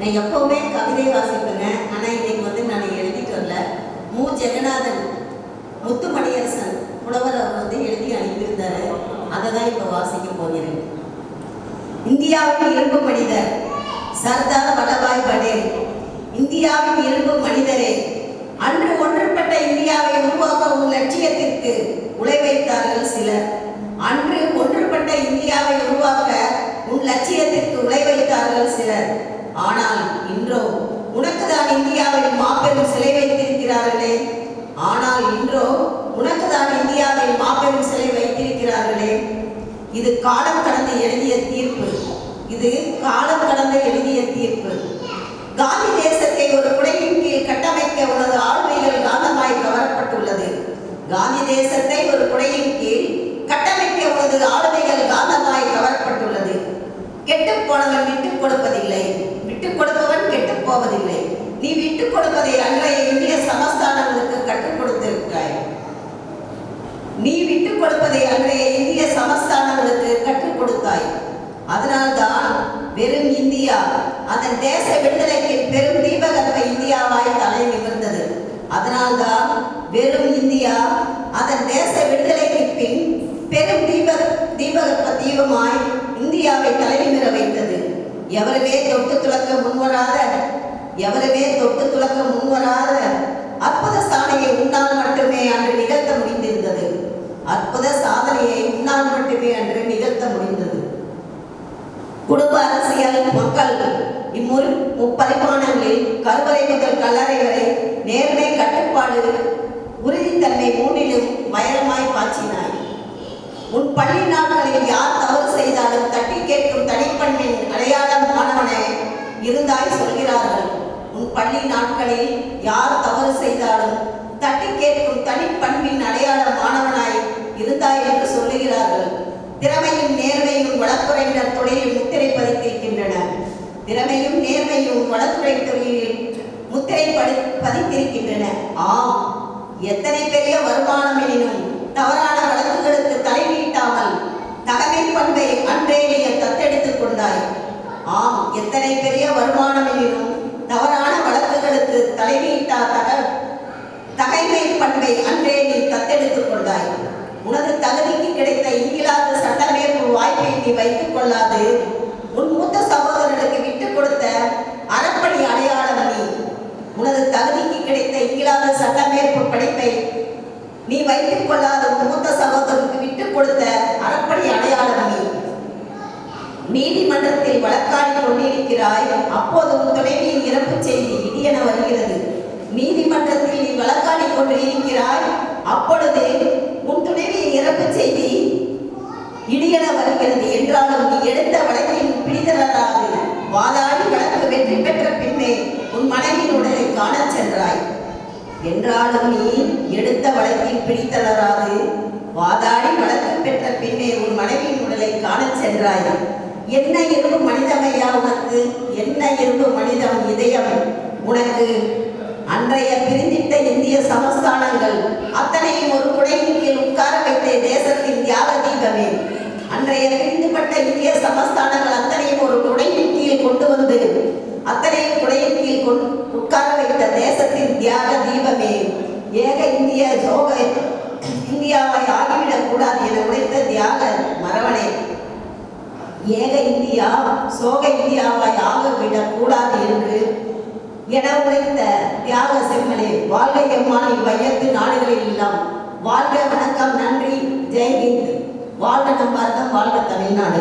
நான் எப்பவுமே கவிதை வாசிப்பேங்க. ஆனால் இன்னைக்கு வந்து நான் எழுதிட்டு வரல. மு. ஜெகநாதன் முத்துமணியரசன் புலவர் அவர் வந்து எழுதி அனுப்பியிருந்தாரு. அதை தான் இப்போ வாசிக்க போகிறேன். இந்தியாவின் இரும்பு மனிதர் ஆனால் இன்றோ உனக்குதான் இந்தியாவில் மாபெரும் சிலை வைத்திருக்கிறார்களே. ஆனால் இன்றோ உனக்குதான் இந்தியாவில் மாபெரும் சிலை வைத்திருக்கிறார்களே. இது காலம் கடந்து எழுதிய தீர்ப்பு. இது காலம் கடந்து எழுதிய தீர்ப்பு. போவதில்லை. நீ விட்டுக் கொடுப்பதை அன்றைய இந்திய சமஸ்தானங்களுக்கு கற்றுக் கொடுத்திருக்கிறாய். நீ விட்டுக் கொடுப்பதை அன்றைய இந்திய சமஸ்தானங்களுக்கு கற்றுக் கொடுத்தாய். அதனால்தான் வெறும் இந்தியா அதன் தேச விடுதலைக்கு பெரும் தீபகற்ப இந்தியாவாய் தலை நிமிர்ந்தது. அதனால்தான் வெறும் இந்தியா அதன் தேச விடுதலைக்கு பின் பெரும் தீப தீபகற்ப தீபமாய் இந்தியாவை தலைநிமிர வைத்தது. எவருமே தொட்டு துளக்க முன்வராத எவருமே தொட்டு துளக்க முன்வராத அற்புத சாதனையை உன்னால் மட்டுமே அன்று நிகழ்த்த முடிந்திருந்தது. அற்புத சாதனையை உன்னால் மட்டுமே அன்று நிகழ்த்த முடிந்தது. குடும்ப அரசியல் மக்கள் இம்முறு முப்பரிமாணங்களில் கருவறை முதல் கல்லறை வரை நேர்மை கட்டுப்பாடு உறுதித்தன்மை மூன்றிலும் வயலமாய் பாய்ச்சினாய். உன் பள்ளி நாட்களில் யார் தவறு செய்தாலும் தட்டி கேட்கும் தனிப்பண்ணின் அடையாளம் மாணவனே இருந்தாய் சொல்கிறார்கள். பள்ளி நாட்களில் யார் தவறு செய்தாலும் தட்டி கேட்கும் தனிப்பண்பின் அடையாள மாணவனாய் இருந்தாய் என்று சொல்லுகிறார்கள். திறமையும் நேர்மையும் வழக்குரையினர் தொழிலில் முத்திரை பதித்திருக்கின்றன. திறமையும் நேர்மையும் வழக்குரை தொழிலில் முத்திரை படி பதித்திருக்கின்றன. ஆம் எத்தனை பெரிய வருமானம் எனினும் தவறான வழக்குகளுக்கு தலை நீட்டாமல் தகமை பண்பை அன்றே நீ தத்தெடுத்துக் கொண்டாய். ஆம் எத்தனை பெரிய வருமானம் எனினும் தவறான வழக்குகளுக்கு தலை தக தகைமை பண்பை அன்றே நீ தத்தெடுத்துக் கொண்டாய். உனது தகுதிக்கு கிடைத்த இங்கிலாந்து சட்டமேற்பு வாய்ப்பை நீ வைத்துக் கொள்ளாது. உன் மூத்த சகோதரனுக்கு விட்டுக் கொடுத்த அறப்பணி அடையாளம் நீ உனது தகுதிக்கு கிடைத்த இங்கிலாந்து சட்டமேற்பு படிப்பை நீ வைத்துக் கொள்ளாத உன் மூத்த சகோதரனுக்கு விட்டுக் கொடுத்த அறப்பணி அடையாளம் நீ நீதிமன்றத்தில் வழக்காடி கொண்டிருக்கிறாய். அப்போது உன் துணைவியின் இறப்பு செய்தி இடியென வருகிறது நீதிமன்றத்தில் நீ வழக்காடி கொண்டிருக்கிறாய் அப்பொழுது உன் துணைவியின் இறப்பு செய்தி இடியென வருகிறது என்றாலும் நீ எடுத்த வழக்கின் பிடிதராது வாதாடி வழக்கு வெற்றி பெற்ற பின்னே உன் மனைவியின் உடலை காணச் சென்றாய். என்றாலும் நீ எடுத்த வழக்கில் பிடித்தளராது வாதாடி வழக்கு பெற்ற பின்னே உன் மனைவியின் உடலை காணச் சென்றாய். என்ன இரும்பு மனிதமையா உனக்கு? என்ன இரும்பு மனிதம் இதயம்? உனக்கு அன்றைய பிரிந்திட்ட இந்திய சமஸ்தானங்கள் அத்தனையும் ஒரு குடையின் கீழ் உட்கார வைத்த தேசத்தின் தியாக தீபமே அன்றைய பிரிந்துபட்ட இந்திய சமஸ்தானங்கள் அத்தனையும் ஒரு குடையின் கீழ் கொண்டு வந்து அத்தனையும் குடையின் கீழ் கொண்டு உட்கார வைத்த தேசத்தின் தியாக தீபமே. ஏக இந்திய சோக இந்தியாவை ஆகிவிடக் கூடாது என உழைத்த தியாக மரவனே ஏக இந்தியா சோக இந்தியாவாய் ஆகவிடக் கூடாது என்று என உழைத்த தியாக செம்மலே. வாழ்க எம்மான் இவ்வையத்து நாடுகளில் எல்லாம். வாழ்க வணக்கம் நன்றி ஜெய்ஹிந்த். வாழ்க நம் பாரதம் வாழ்க தமிழ்நாடு.